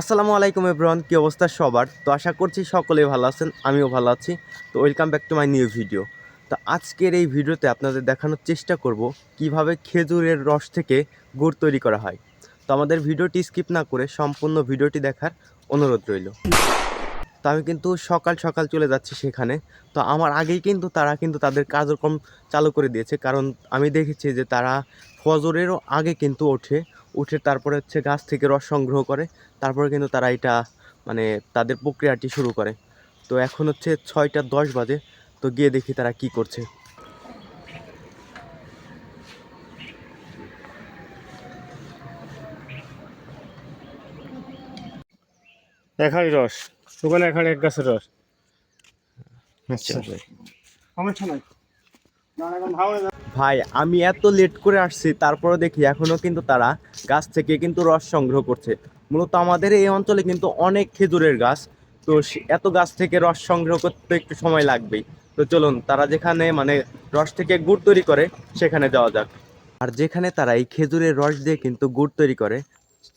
আসসালামু আলাইকুম এব্রহন কী অবস্থা সবার? তো আশা করছি সকলেই ভালো আছেন, আমিও ভালো আছি। তো welcome back to my new video. তো আজকের এই ভিডিওতে আপনাদের দেখানোর চেষ্টা করব কীভাবে খেজুরের রস থেকে গুড় তৈরি করা হয়। তো আমাদের ভিডিওটি স্কিপ না করে সম্পূর্ণ ভিডিওটি দেখার অনুরোধ রইল। তো আমি কিন্তু সকাল সকাল চলে যাচ্ছি সেখানে। তো আমার আগেই কিন্তু তারা কিন্তু তাদের কার্যক্রম চালু করে দিয়েছে। কারণ আমি দেখেছি যে তারা ফজরেরও আগে কিন্তু ওঠে। উঠে তারপরে হচ্ছে গাছ থেকে রস সংগ্রহ করে। তারপরে কিন্তু তারা এটা মানে তাদের প্রক্রিয়াটি শুরু করে। তো এখন হচ্ছে ছয়টা দশ বাজে। তো গিয়ে দেখি তারা কি করছে। এখানে রস। ওখানে এখানে এক গাছের রস। আচ্ছা। ভাই আমি এত লেট করে আসছি তারপরে দেখি এখনও কিন্তু তারা গাছ থেকে কিন্তু রস সংগ্রহ করছে। মূলত আমাদের এই অঞ্চলে কিন্তু অনেক খেজুরের গাছ তো এত গাছ থেকে রস সংগ্রহ করতে একটু সময় লাগবেই। তো চলুন তারা যেখানে মানে রস থেকে গুড় তৈরি করে সেখানে যাওয়া যাক। আর যেখানে তারা এই খেজুরের রস দিয়ে কিন্তু গুড় তৈরি করে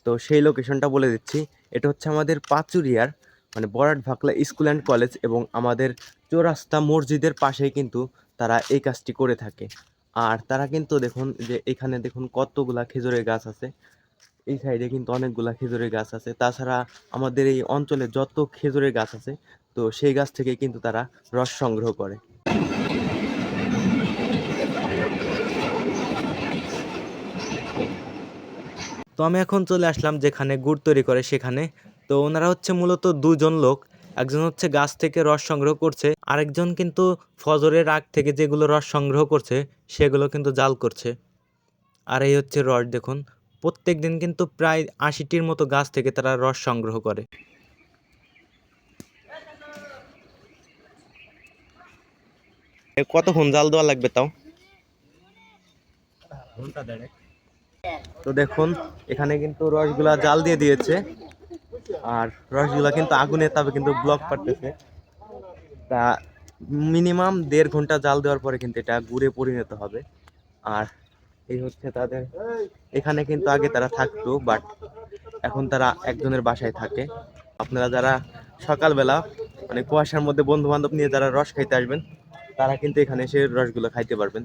তো সেই লোকেশনটা বলে দিচ্ছি। এটা হচ্ছে আমাদের পাচুরিয়ার মানে Barat Bhakla school and college এবং আমাদের চৌরাস্তা মসজিদের পাশেই কিন্তু তারা এই কাজটি করে থাকে। আর তারা কিন্তু দেখুন যে এখানে দেখুন কতগুলা খেজুরের গাছ আছে। এই সাইডে কিন্তু অনেকগুলা খেজুরের গাছ আছে। তাছাড়া আমাদের এই অঞ্চলে যত খেজুরের গাছ আছে, তো সেই গাছ থেকে কিন্তু তারা রস সংগ্রহ করে। তো আমি এখন চলে আসলাম যেখানে গুড় তৈরি করে, সেখানে তো ওনারা হচ্ছে মূলত দুজন লোক। একজন হচ্ছে গাছ থেকে রস সংগ্রহ করছে, আরেকজন কিন্তু ফজরের আগ থেকে যেগুলো রস সংগ্রহ করছে, সেগুলো কিন্তু জাল করছে। আর এই হচ্ছে রস, দেখুন। প্রত্যেক দিন কিন্তু প্রায় আশিটির মতো গাছ থেকে তারা রস সংগ্রহ করে। কতক্ষণ জাল দেওয়া লাগবে তাও? তো দেখুন, এখানে কিন্তু রসগুলা জাল দিয়ে দিয়েছে। আর রসগুলা কিন্তু আগুনের তাপে কিন্তু ব্লক পারতেছে। তা মিনিমাম দেড় ঘণ্টা জাল দেওয়ার পরে কিন্তু এটা গুড়ে পরিণত হবে। আর এই হচ্ছে তাদের, এখানে কিন্তু আগে তারা থাকতো বাট এখন তারা একজনের বাসায় থাকে। আপনারা যারা সকালবেলা মানে কুয়াশার মধ্যে বন্ধু বান্ধব নিয়ে যারা রস খাইতে আসবেন, তারা কিন্তু এখানে এসে রসগুলো খাইতে পারবেন।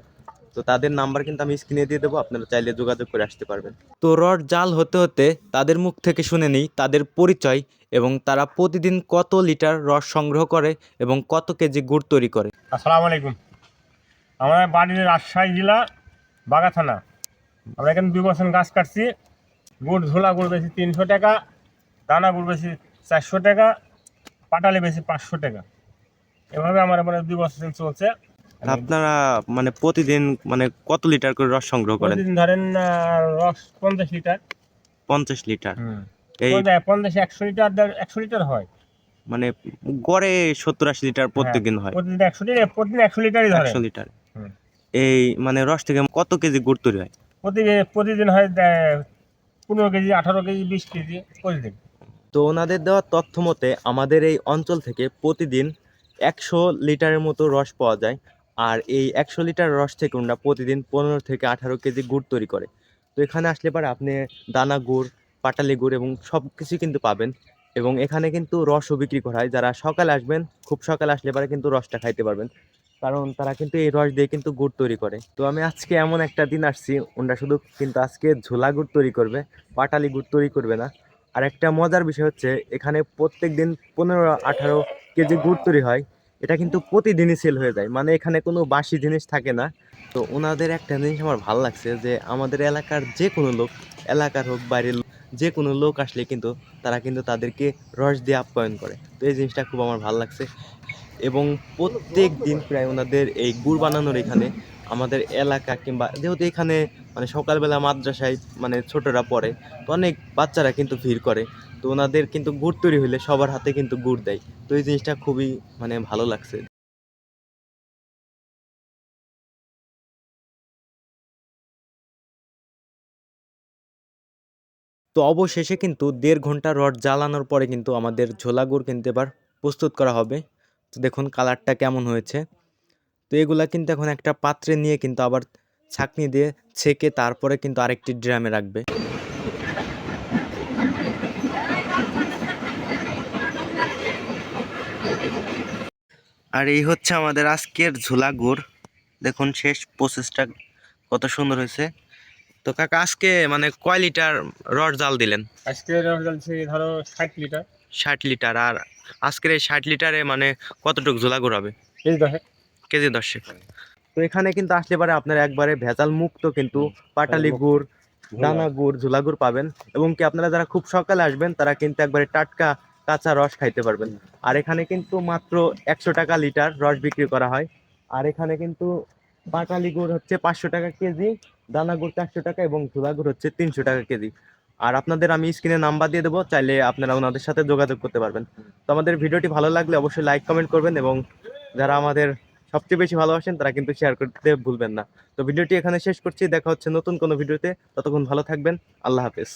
তো তাদের নাম্বার কিন্তু আমি স্ক্রিনে দিয়ে দেবো আপনারা চাইলে যোগাযোগ করে আসতে পারবেন। তো রড জাল হতে হতে তাদের মুখ থেকে শুনে নিই তাদের পরিচয় এবং তারা প্রতিদিন কত লিটার রস সংগ্রহ করে এবং কত কেজি গুড় তৈরি করে। আসসালামু আলাইকুম। আমার বাড়ি রাজশাহী জেলা বাগা থানা। আমরা এখানে দুই বছর গাছ কাটছি। গুড় ঝোলা গুড় বেশি তিনশো টাকা দানা গুড় বেশি চারশো টাকা পাটালি বেশি পাঁচশো টাকা। এভাবে আমার মানে দুই বছর চলছে। আপনারা মানে প্রতিদিন মানে কত লিটার করে রস সংগ্রহ করেন? প্রতিদিন ধরেন রস পঞ্চাশ লিটার। পঞ্চাশ লিটার। এই পঞ্চাশ- একশো লিটার একশো লিটার হয়। মানে গড়ে সত্তর আশি লিটার প্রত্যেকদিন হয়। প্রতিদিন একশো লিটার প্রতিদিন একশো লিটারই ধরে। একশো লিটার। এই মানে রস থেকে কত কেজি গুড় তৈরি হয়? প্রতিদিন প্রতিদিন হয় পনেরো কেজি আঠারো কেজি বিশ কেজি প্রতিদিন। তো ওনাদের দেওয়া তথ্য মতে আমাদের এই অঞ্চল থেকে প্রতিদিন একশো লিটারের মতো রস পাওয়া যায়। আর এই একশো লিটার রস থেকে ওনারা প্রতিদিন পনেরো থেকে আঠারো কেজি গুড় তৈরি করে। তো এখানে আসলে পরে আপনি দানা গুড়, পাটালি গুড় এবং সব কিছু কিন্তু পাবেন এবং এখানে কিন্তু রসও বিক্রি করা হয়। যারা সকালে আসবেন, খুব সকালে আসলে পরে কিন্তু রসটা খাইতে পারবেন। কারণ তারা কিন্তু এই রস দিয়ে কিন্তু গুড় তৈরি করে। তো আমি আজকে এমন একটা দিন আসছি, ওনারা শুধু কিন্তু আজকে ঝোলা গুড় তৈরি করবে, পাটালি গুড় তৈরি করবে না। আর একটা মজার বিষয় হচ্ছে, এখানে প্রত্যেক দিন পনেরো, আঠারো কেজি গুড় তৈরি হয়। এটা কিন্তু প্রতিদিনই সেল হয়ে যায়। মানে এখানে কোনো বাসি জিনিস থাকে না। তো ওনাদের একটা জিনিস আমার ভালো লাগছে যে, আমাদের এলাকার যে কোনো লোক, এলাকার হোক বাইরের যে কোনো লোক আসলে কিন্তু তারা কিন্তু তাদেরকে রস দিয়ে আপ্যায়ন করে। তো এই জিনিসটা খুব আমার ভালো লাগছে। এবং প্রত্যেক দিন প্রায় ওনাদের এই গুড় বানানোর এখানে আমাদের এলাকা কিংবা যেহেতু এখানে মানে সকালবেলা মাদ্রাসায় মানে ছোটরা পড়ে, তো অনেক বাচ্চারা কিন্তু ভিড় করে। তো ওনাদের কিন্তু গুড় তৈরি হলে সবার হাতে কিন্তু গুড় দেয়। তো এই জিনিসটা খুবই মানে ভালো লাগছে। তো অবশেষে কিন্তু দেড় ঘণ্টা রড জ্বালানোর পরে কিন্তু আমাদের ঝোলা গুড় কিন্তু এবার প্রস্তুত করা হবে। তো দেখুন কালারটা কেমন হয়েছে। তো এগুলা কিন্তু এখন একটা পাত্রে নিয়ে কিন্তু আবার ছাঁকনি দিয়ে ছেঁকে তারপরে কিন্তু আরেকটি ড্রামে রাখবে। আর এই হচ্ছে আমাদের আজকের ঝোলা গুড়। দেখুন শেষ প্রসেসটা কত সুন্দর হয়েছে। তো কাকা আজকে মানে কয় লিটার রড জাল দিলেন? আজকে রড জাল ধরো ষাট লিটার। ষাট লিটার। আর আজকের এই ষাট লিটারে মানে কতটুকু ঝোলা গুড় হবে? এই দেখে কেজি দশেক। তো এখানে কিন্তু আসলে পারে আপনার একবারে ভেজাল মুক্ত কিন্তু পাটালি গুড় দানা গুড় ঝোলা গুড় পাবেন। এবং কি আপনারা যারা খুব সকালে আসবেন তারা কিন্তু একবারে টাটকা কাঁচা রস খাইতে পারবেন। আর এখানে কিন্তু মাত্র একশো টাকা লিটার রস বিক্রি করা হয়। আর এখানে কিন্তু পাটালি গুড় হচ্ছে পাঁচশো টাকা কেজি দানা গুড় চারশো টাকা এবং ঝোলা গুড় হচ্ছে তিনশো টাকা কেজি। আর আপনাদের আমি স্ক্রিনে নাম্বার দিয়ে দেবো চাইলে আপনারা ওনাদের সাথে যোগাযোগ করতে পারবেন। তো আমাদের ভিডিওটি ভালো লাগলে অবশ্যই লাইক কমেন্ট করবেন এবং যারা আমাদের সবচেয়ে বেশি ভালোবাসেন, তারা কিন্তু শেয়ার করতে ভুলবেন না। তো ভিডিওটি এখানে শেষ করছি, দেখা হচ্ছে নতুন কোনো ভিডিওতে। ততক্ষণ ভালো থাকবেন, আল্লাহ হাফেজ।